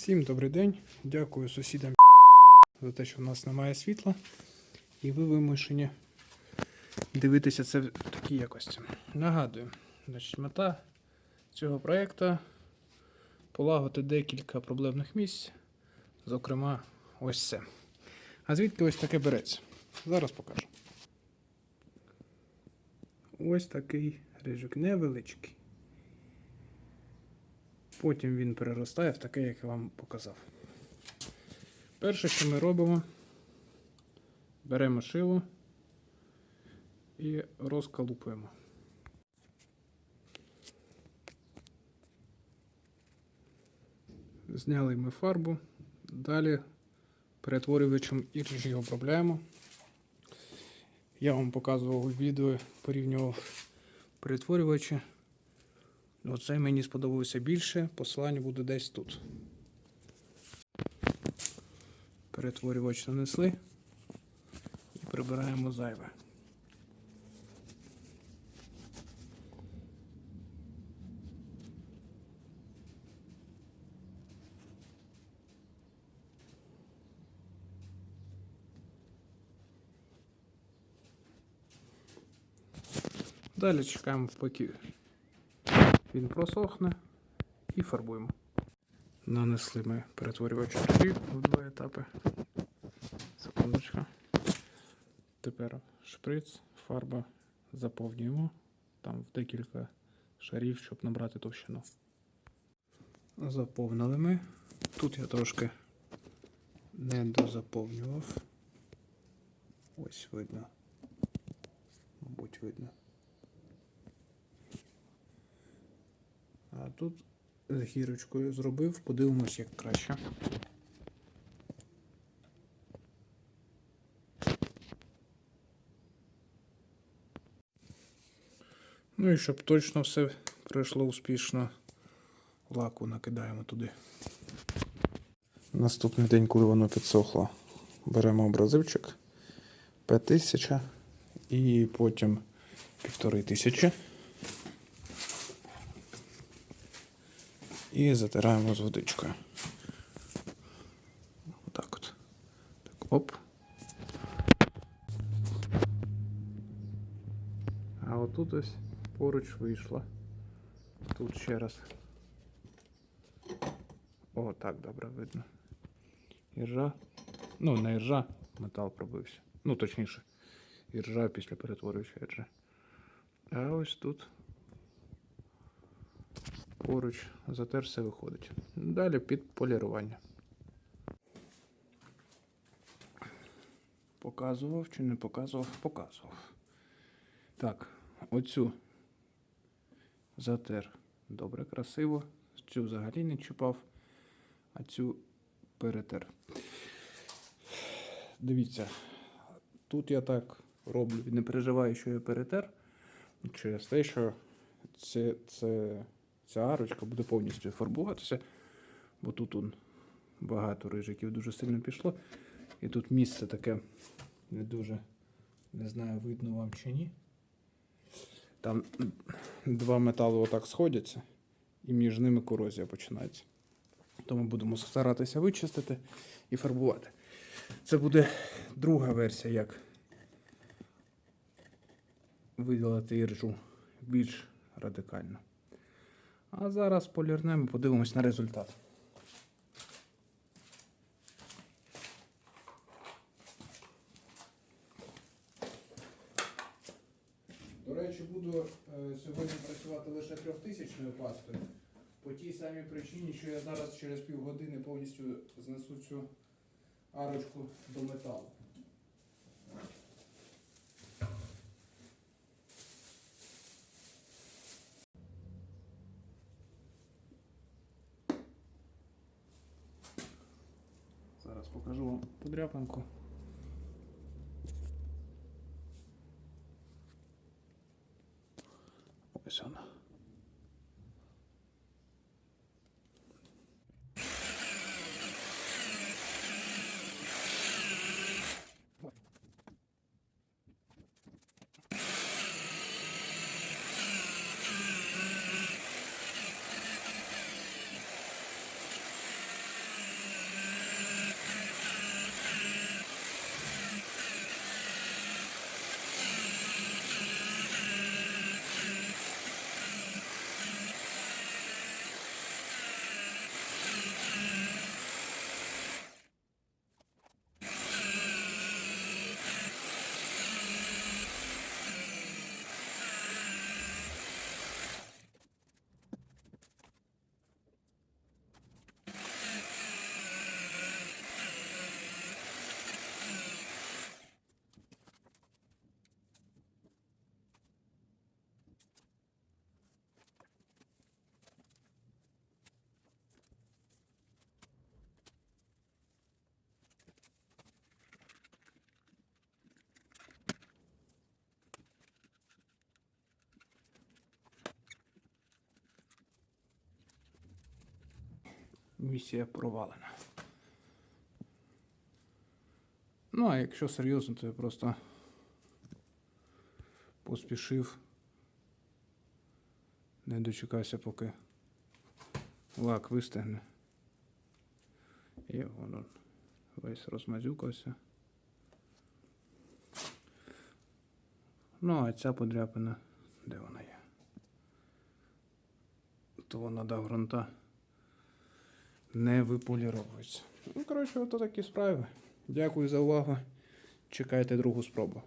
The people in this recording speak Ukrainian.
Всім добрий день. Дякую сусідам за те, що в нас немає світла. І ви вимушені дивитися це в такій якості. Нагадую, значить, мета цього проєкту полагодити декілька проблемних місць, зокрема, ось це. А звідки ось таке береться? Зараз покажу. Ось такий рижик невеличкий. Потім він переростає в таке, як я вам показав. Перше, що ми робимо, беремо шило і розкалупуємо. Зняли ми фарбу, далі перетворювачем іржі обробляємо. Я вам показував відео, порівнював перетворювачі. Оцей мені сподобався більше, посилання буде десь тут. Перетворювач нанесли і прибираємо зайве. Далі чекаємо, поки він просохне і фарбуємо. Нанесли ми перетворювач ключі в два етапи. Секундочка. Тепер шприц, фарба заповнюємо там в декілька шарів, щоб набрати товщину. Заповнили ми. Тут я трошки не дозаповнював. Ось видно. Мабуть, видно. А тут з гірочкою зробив, подивимось, як краще. Ну і щоб точно все пройшло успішно, лаку накидаємо туди. Наступний день, коли воно підсохло, беремо абразивчик 5000 і потім 1500. І затираємо з водичкою. Отак от. Так, оп. А отут ось поруч вийшло. Тут ще раз. О, так добре видно. Іржа. Ну, не іржа, метал пробився. Ну, точніше, іржа після перетворююча іржа. А ось тут поруч, зате все виходить. Далі під полірування. Показував чи не показував? Показував. Так, оцю затер добре, красиво. Цю взагалі не чіпав, а цю перетер. Дивіться, тут я так роблю, не переживаю, що я перетер. Через те, що це, це ця арочка буде повністю фарбуватися, бо тут он багато рижиків дуже сильно пішло. І тут місце таке не дуже, не знаю, видно вам чи ні. Там два метали отак сходяться, і між ними корозія починається. Тому будемо старатися вичистити і фарбувати. Це буде друга версія, як видалити іржу більш радикально. А зараз полірнемо, подивимось на результат. До речі, буду е, сьогодні працювати лише трьохтисячною пастою. По тій самій причині, що я зараз через півгодини повністю знесу цю арочку до металу. Покажу вам подряпинку. Ось вона. Місія провалена. Ну, а якщо серйозно, то я просто поспішив. Не дочекався, поки лак вистигне. І воно весь розмазюкався. Ну, а ця подряпина, де вона є? То вона до ґрунта не виполіровується. Ну, коротше, ото такі справи. Дякую за увагу. Чекайте другу спробу.